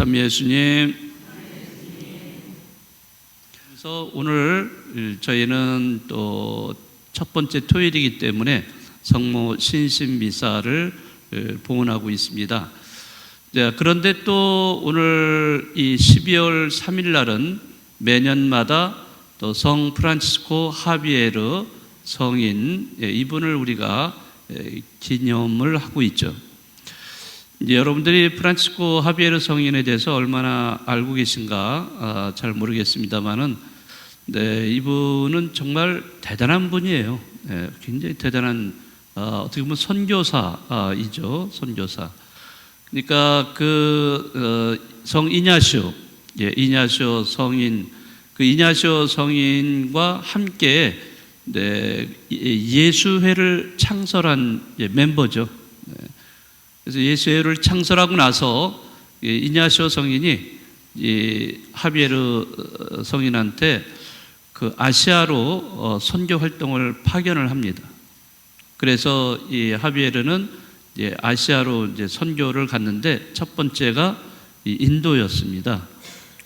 참 예수님. 그래서 오늘 저희는 또 첫 번째 토요일이기 때문에 성모 신신 미사를 봉헌하고 있습니다. 자, 그런데 또 오늘 이 12월 3일 날은 매년마다 또 성 프란치스코 하비에르 성인 예, 이분을 우리가 예, 기념을 하고 있죠. 이제 여러분들이 프란치스코 하비에르 성인에 대해서 얼마나 알고 계신가 아, 잘 모르겠습니다만은 네, 이분은 정말 대단한 분이에요. 네, 굉장히 대단한 어, 어떻게 보면 선교사이죠, 선교사. 그러니까 그성 이냐시오, 예, 이냐시오 성인, 그 이냐시오 성인과 함께 네, 예수회를 창설한 예, 멤버죠. 네. 그래서 예수회를 창설하고 나서 예, 이냐시오 성인이 이 하비에르 성인한테 그 아시아로 어, 선교 활동을 파견을 합니다. 그래서 이 하비에르는 이제 아시아로 이제 선교를 갔는데 첫 번째가 인도였습니다.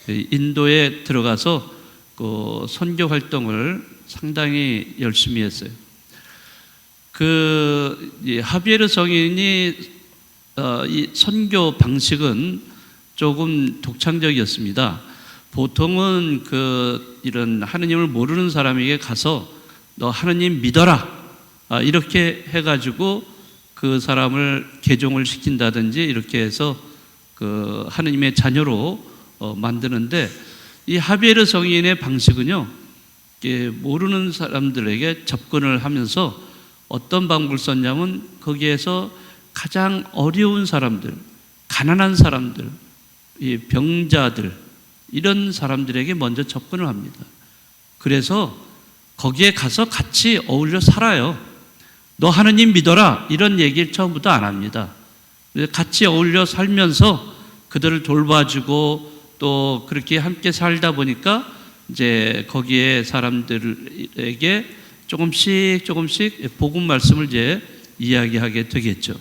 인도에 들어가서 그 선교 활동을 상당히 열심히 했어요. 그 하비에르 성인이 어, 이 선교 방식은 조금 독창적이었습니다. 보통은 그 이런 하느님을 모르는 사람에게 가서 너 하느님 믿어라 아, 이렇게 해가지고 그 사람을 개종을 시킨다든지 이렇게 해서 그 하느님의 자녀로 어, 만드는데 이 하비에르 성인의 방식은요 모르는 사람들에게 접근을 하면서 어떤 방법을 썼냐면 거기에서 가장 어려운 사람들, 가난한 사람들, 이 병자들 이런 사람들에게 먼저 접근을 합니다. 그래서 거기에 가서 같이 어울려 살아요. 너 하느님 믿어라. 이런 얘기를 처음부터 안 합니다. 같이 어울려 살면서 그들을 돌봐주고 또 그렇게 함께 살다 보니까 이제 거기에 사람들에게 조금씩 조금씩 복음 말씀을 이제 이야기하게 되겠죠.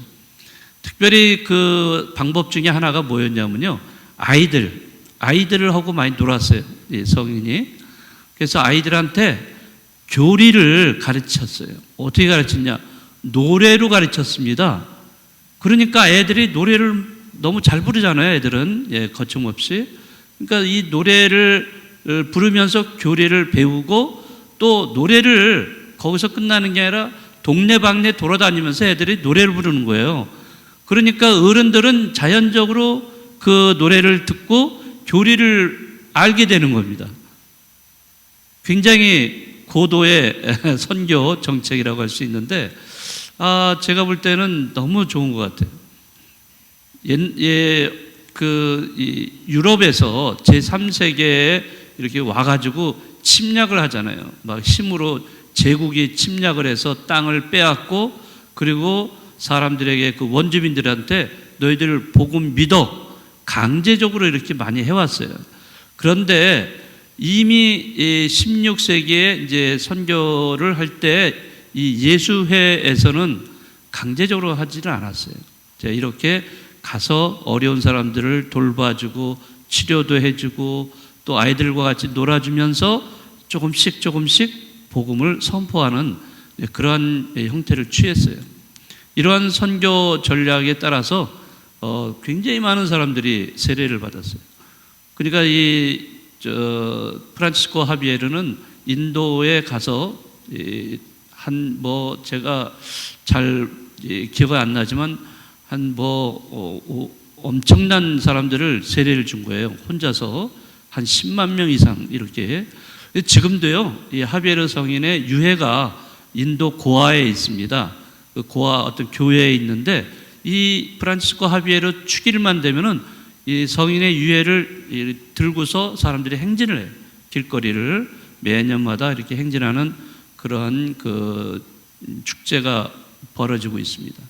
특별히 그 방법 중에 하나가 뭐였냐면요. 아이들, 아이들을 하고 많이 놀았어요. 성인이. 그래서 아이들한테 교리를 가르쳤어요. 어떻게 가르쳤냐? 노래로 가르쳤습니다. 그러니까 애들이 노래를 너무 잘 부르잖아요. 애들은 예, 거침없이. 그러니까 이 노래를 부르면서 교리를 배우고 또 노래를 거기서 끝나는 게 아니라 동네방네 돌아다니면서 애들이 노래를 부르는 거예요. 그러니까 어른들은 자연적으로 그 노래를 듣고 교리를 알게 되는 겁니다. 굉장히 고도의 선교 정책이라고 할 수 있는데, 아, 제가 볼 때는 너무 좋은 것 같아요. 예, 예 그, 유럽에서 제3세계에 이렇게 와가지고 침략을 하잖아요. 막 힘으로 제국이 침략을 해서 땅을 빼앗고, 그리고 사람들에게 그 원주민들한테 너희들 복음 믿어. 강제적으로 이렇게 많이 해왔어요. 그런데 이미 16세기에 이제 선교를 할 때 이 예수회에서는 강제적으로 하지는 않았어요. 이렇게 가서 어려운 사람들을 돌봐주고 치료도 해주고 또 아이들과 같이 놀아주면서 조금씩 조금씩 복음을 선포하는 그러한 형태를 취했어요. 이러한 선교 전략에 따라서 어, 굉장히 많은 사람들이 세례를 받았어요. 그러니까 이 저, 프란치스코 하비에르는 인도에 가서 한 뭐 제가 잘 기억이 안 나지만 한뭐 어, 엄청난 사람들을 세례를 준 거예요. 혼자서 한 10만 명 이상 이렇게 지금도요. 이 하비에르 성인의 유해가 인도 고아에 있습니다. 그 고아 어떤 교회에 있는데 이 프란치스코 하비에르 축일만 되면은 이 성인의 유해를 들고서 사람들이 행진을 해요. 길거리를 매년마다 이렇게 행진하는 그러한 그 축제가 벌어지고 있습니다.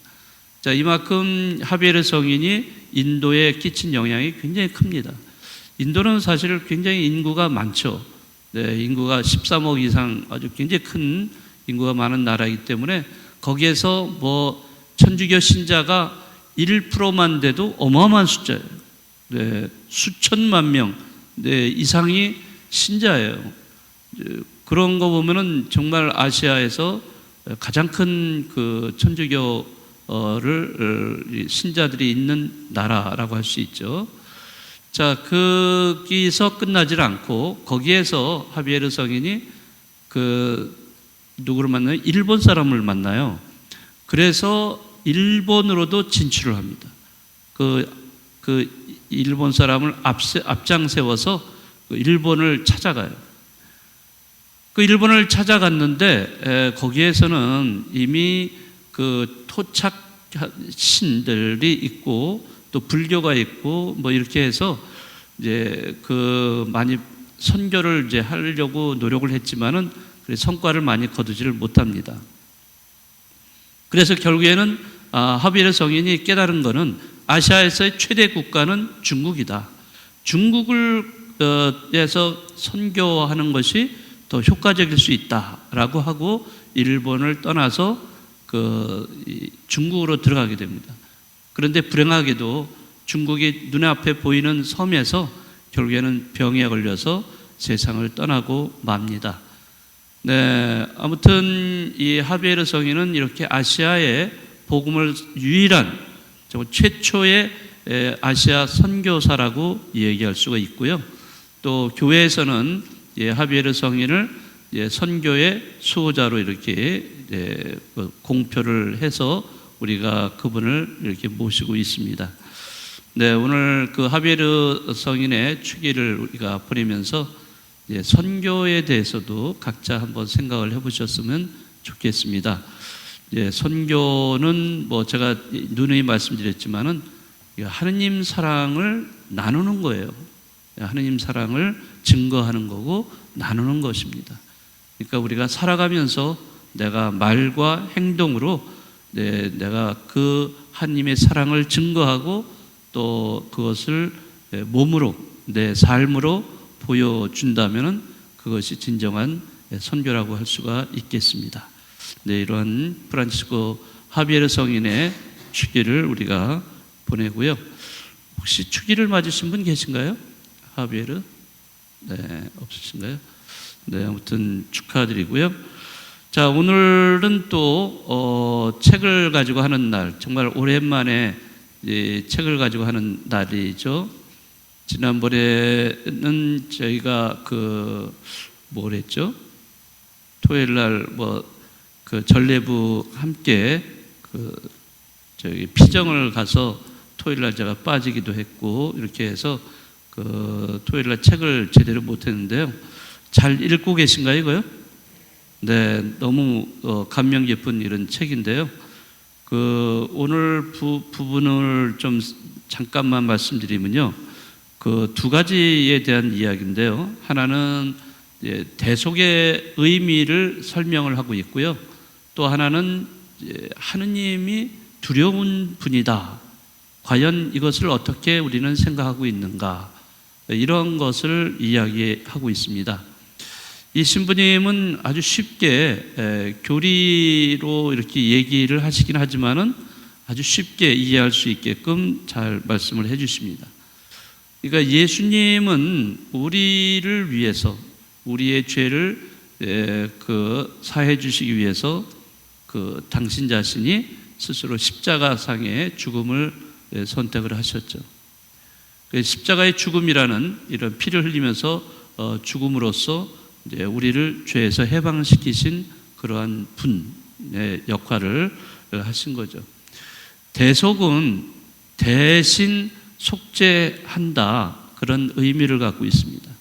자, 이만큼 하비에르 성인이 인도에 끼친 영향이 굉장히 큽니다. 인도는 사실 굉장히 인구가 많죠. 네, 인구가 13억 이상 아주 굉장히 큰 인구가 많은 나라이기 때문에 거기에서 뭐 천주교 신자가 1%만 돼도 어마어마한 숫자예요. 네, 수천만 명 네, 이상이 신자예요. 그런 거 보면은 정말 아시아에서 가장 큰 그 천주교를 어, 신자들이 있는 나라라고 할 수 있죠. 자, 거기서 끝나질 않고 거기에서 하비에르 성인이 그 누구를 만나요? 일본 사람을 만나요. 그래서 일본으로도 진출을 합니다. 그, 그 일본 사람을 앞세, 앞장 세워서 그 일본을 찾아가요. 그 일본을 찾아갔는데 에, 거기에서는 이미 그 토착 신들이 있고 또 불교가 있고 뭐 이렇게 해서 이제 그 많이 선교를 이제 하려고 노력을 했지만은 성과를 많이 거두지를 못합니다. 그래서 결국에는 아, 하비르 성인이 깨달은 것은 아시아에서의 최대 국가는 중국이다. 중국을 어, 에서 선교하는 것이 더 효과적일 수 있다라고 하고 일본을 떠나서 그 중국으로 들어가게 됩니다. 그런데 불행하게도 중국이 눈앞에 보이는 섬에서 결국에는 병에 걸려서 세상을 떠나고 맙니다. 네, 아무튼 이 하비에르 성인은 이렇게 아시아의 복음을 유일한 최초의 아시아 선교사라고 얘기할 수가 있고요. 또 교회에서는 하비에르 성인을 선교의 수호자로 이렇게 그 공표를 해서 우리가 그분을 이렇게 모시고 있습니다. 네, 오늘 그 하비에르 성인의 축기를 우리가 보내면서 선교에 대해서도 각자 한번 생각을 해보셨으면 좋겠습니다. 예, 선교는 뭐 제가 누누이 말씀드렸지만은 하느님 사랑을 나누는 거예요. 하느님 사랑을 증거하는 거고 나누는 것입니다. 그러니까 우리가 살아가면서 내가 말과 행동으로 네, 내가 그 하나님의 사랑을 증거하고 또 그것을 몸으로 내 삶으로 보여준다면 그것이 진정한 선교라고 할 수가 있겠습니다. 네, 이러한 프란치스코 하비에르 성인의 축기를 우리가 보내고요. 혹시 축기를 맞으신 분 계신가요? 하비에르? 네, 없으신가요? 네, 아무튼 축하드리고요. 자, 오늘은 또 어, 책을 가지고 하는 날, 정말 오랜만에 책을 가지고 하는 날이죠. 지난번에는 저희가 그 뭐랬죠? 토요일 날뭐 그 전례부 함께 그 저기 피정을 가서 토요일 날 제가 빠지기도 했고 이렇게 해서 그 토요일 날 책을 제대로 못 했는데요. 잘 읽고 계신가요, 이거요? 네, 너무 어, 감명 깊은 이런 책인데요. 그 오늘 부, 부분을 좀 잠깐만 말씀드리면요. 그 두 가지에 대한 이야기인데요. 하나는 대속의 의미를 설명을 하고 있고요. 또 하나는 하느님이 두려운 분이다. 과연 이것을 어떻게 우리는 생각하고 있는가? 이런 것을 이야기하고 있습니다. 이 신부님은 아주 쉽게 교리로 이렇게 얘기를 하시긴 하지만은 아주 쉽게 이해할 수 있게끔 잘 말씀을 해 주십니다. 그러니까 예수님은 우리를 위해서 우리의 죄를 그 사해 주시기 위해서 그 당신 자신이 스스로 십자가상의 죽음을 선택을 하셨죠. 그 십자가의 죽음이라는 이런 피를 흘리면서 어, 죽음으로써 우리를 죄에서 해방시키신 그러한 분의 역할을 하신 거죠. 대속은 대신 속죄한다 그런 의미를 갖고 있습니다.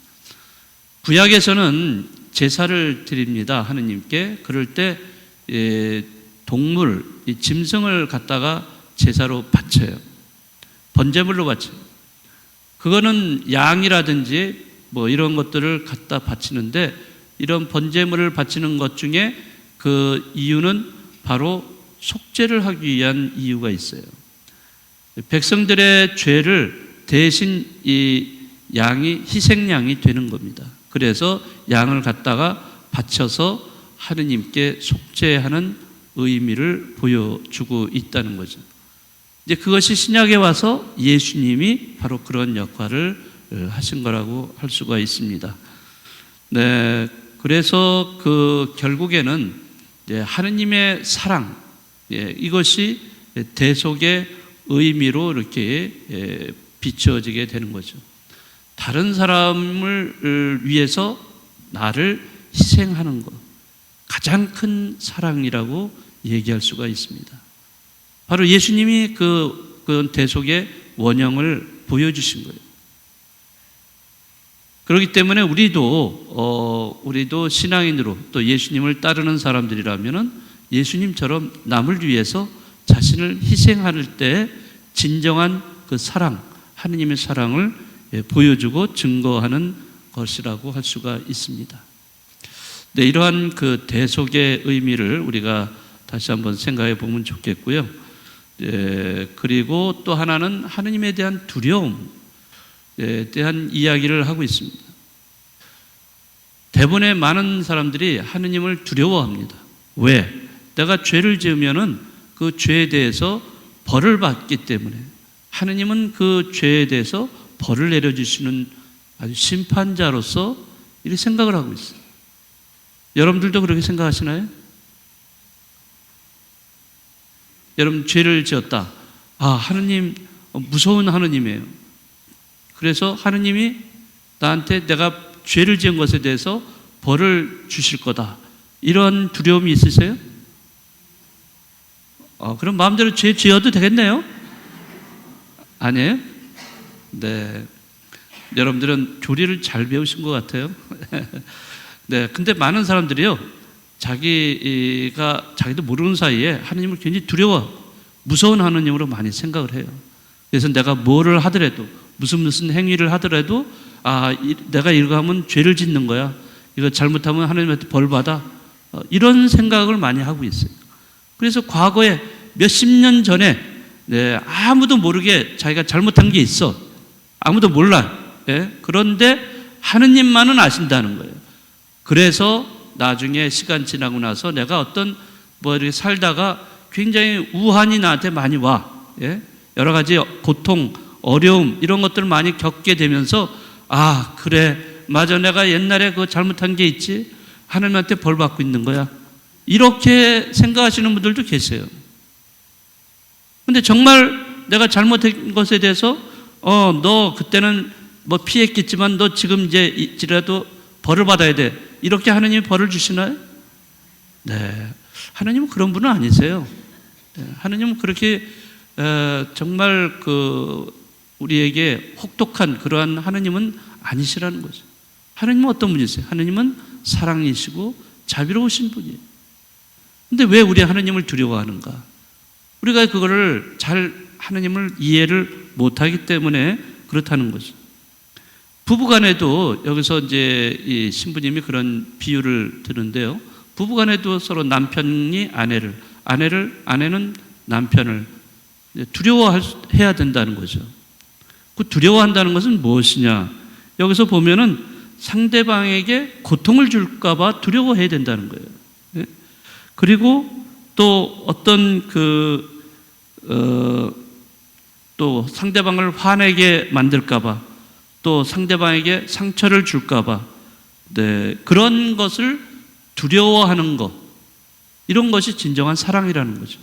구약에서는 제사를 드립니다 하느님께 그럴 때 예, 동물, 짐승을 갖다가 제사로 바쳐요. 번제물로 바쳐요. 그거는 양이라든지 뭐 이런 것들을 갖다 바치는데 이런 번제물을 바치는 것 중에 그 이유는 바로 속죄를 하기 위한 이유가 있어요. 백성들의 죄를 대신 이 양이 희생양이 되는 겁니다. 그래서 양을 갖다가 바쳐서 하느님께 속죄하는 의미를 보여주고 있다는 거죠. 이제 그것이 신약에 와서 예수님이 바로 그런 역할을 어, 하신 거라고 할 수가 있습니다. 네, 그래서 그 결국에는 하느님의 사랑, 예, 이것이 대속의 의미로 이렇게 예, 비춰지게 되는 거죠. 다른 사람을 위해서 나를 희생하는 것, 가장 큰 사랑이라고 얘기할 수가 있습니다. 바로 예수님이 그, 그 대속의 원형을 보여주신 거예요. 그렇기 때문에 우리도 어, 우리도 신앙인으로 또 예수님을 따르는 사람들이라면은 예수님처럼 남을 위해서 자신을 희생할 때 진정한 그 사랑, 하느님의 사랑을 예, 보여주고 증거하는 것이라고 할 수가 있습니다. 네, 이러한 그 대속의 의미를 우리가 다시 한번 생각해 보면 좋겠고요. 예, 그리고 또 하나는 하느님에 대한 두려움에 대한 이야기를 하고 있습니다. 대부분의 많은 사람들이 하느님을 두려워합니다. 왜? 내가 죄를 지으면은 그 죄에 대해서 벌을 받기 때문에 하느님은 그 죄에 대해서 벌을 내려주시는 아주 심판자로서 이렇게 생각을 하고 있어요. 여러분들도 그렇게 생각하시나요? 여러분 죄를 지었다. 아 하느님 무서운 하느님이에요. 그래서 하느님이 나한테 내가 죄를 지은 것에 대해서 벌을 주실 거다. 이런 두려움이 있으세요? 어, 그럼 마음대로 죄 지어도 되겠네요? 아니에요? 네. 여러분들은 교리를 잘 배우신 것 같아요. 네. 근데 많은 사람들이요. 자기가 자기도 모르는 사이에 하나님을 굉장히 두려워, 무서운 하나님으로 많이 생각을 해요. 그래서 내가 뭐를 하더라도 무슨 무슨 행위를 하더라도 아 내가 이거 하면 죄를 짓는 거야. 이거 잘못하면 하나님한테 벌 받아. 어, 이런 생각을 많이 하고 있어요. 그래서 과거에 몇십 년 전에 네, 아무도 모르게 자기가 잘못한 게 있어. 아무도 몰라. 예? 그런데 하느님만은 아신다는 거예요. 그래서 나중에 시간 지나고 나서 내가 어떤 뭐 이렇게 살다가 굉장히 우한이 나한테 많이 와. 예? 여러 가지 고통, 어려움 이런 것들을 많이 겪게 되면서 아 그래 맞아 내가 옛날에 그 잘못한 게 있지 하나님한테 벌 받고 있는 거야. 이렇게 생각하시는 분들도 계세요. 근데 정말 내가 잘못한 것에 대해서 어 너 그때는 뭐 피했겠지만 너 지금 이제 이라도 벌을 받아야 돼. 이렇게 하나님이 벌을 주시나요? 네. 하나님은 그런 분은 아니세요. 네. 하나님은 그렇게 에, 정말 그 우리에게 혹독한 그러한 하나님은 아니시라는 거죠. 하나님은 어떤 분이세요? 하나님은 사랑이시고 자비로우신 분이에요. 근데 왜 우리 하나님을 두려워하는가? 우리가 그거를 잘 하나님을 이해를 못하기 때문에 그렇다는 거죠. 부부간에도 여기서 이제 이 신부님이 그런 비유를 드는데요. 부부간에도 서로 남편이 아내를, 아내를 아내는 남편을 두려워해야 된다는 거죠. 그 두려워한다는 것은 무엇이냐? 여기서 보면은 상대방에게 고통을 줄까봐 두려워해야 된다는 거예요. 예? 그리고 또 어떤 그, 어, 또 상대방을 화내게 만들까봐 또 상대방에게 상처를 줄까봐 네, 그런 것을 두려워하는 것 이런 것이 진정한 사랑이라는 거죠.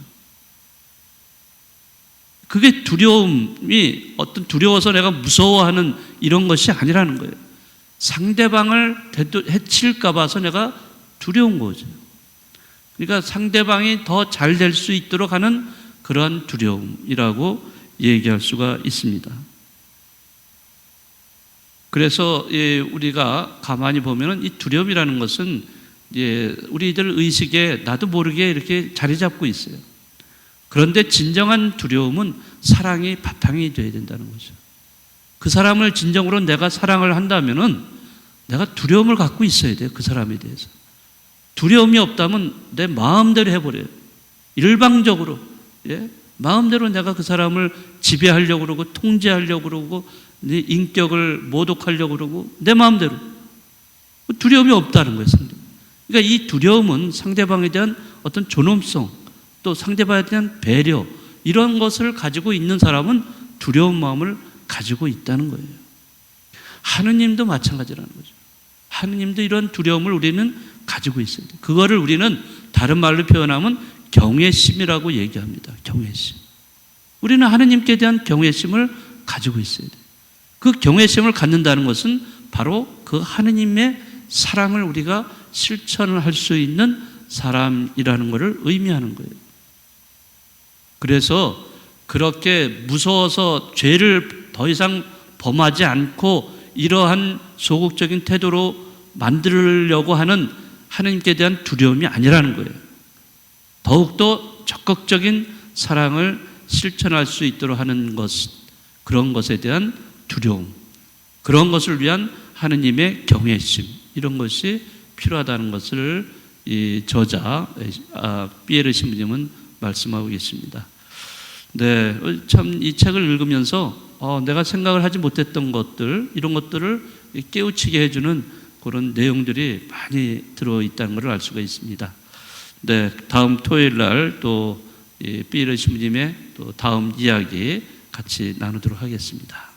그게 두려움이 어떤 두려워서 내가 무서워하는 이런 것이 아니라는 거예요. 상대방을 해칠까 봐서 내가 두려운 거죠. 그러니까 상대방이 더 잘 될 수 있도록 하는 그러한 두려움이라고 얘기할 수가 있습니다. 그래서 우리가 가만히 보면은 이 두려움이라는 것은 우리들 의식에 나도 모르게 이렇게 자리 잡고 있어요. 그런데 진정한 두려움은 사랑이 바탕이 되어야 된다는 거죠. 그 사람을 진정으로 내가 사랑을 한다면은 내가 두려움을 갖고 있어야 돼요. 그 사람에 대해서. 두려움이 없다면 내 마음대로 해버려요. 일방적으로. 예? 마음대로 내가 그 사람을 지배하려고 그러고 통제하려고 그러고 네 인격을 모독하려고 그러고 내 마음대로 두려움이 없다는 거예요. 상대. 그러니까 이 두려움은 상대방에 대한 어떤 존엄성 또 상대방에 대한 배려 이런 것을 가지고 있는 사람은 두려운 마음을 가지고 있다는 거예요. 하느님도 마찬가지라는 거죠. 하느님도 이런 두려움을 우리는 가지고 있어야 돼. 그거를 우리는 다른 말로 표현하면 경외심이라고 얘기합니다. 경외심. 우리는 하느님께 대한 경외심을 가지고 있어야 돼. 그 경외심을 갖는다는 것은 바로 그 하느님의 사랑을 우리가 실천을 할 수 있는 사람이라는 것을 의미하는 거예요. 그래서 그렇게 무서워서 죄를 더 이상 범하지 않고 이러한 소극적인 태도로 만들려고 하는 하나님께 대한 두려움이 아니라는 거예요. 더욱더 적극적인 사랑을 실천할 수 있도록 하는 것, 그런 것에 대한 두려움, 그런 것을 위한 하느님의 경외심, 이런 것이 필요하다는 것을 이 저자, 아, 피에르 신부님은 말씀하고 계십니다. 네, 참 이 책을 읽으면서 어, 내가 생각을 하지 못했던 것들 이런 것들을 깨우치게 해주는 그런 내용들이 많이 들어 있다는 것을 알 수가 있습니다. 네, 다음 토요일 날또 삐르 신부님의 또 다음 이야기 같이 나누도록 하겠습니다.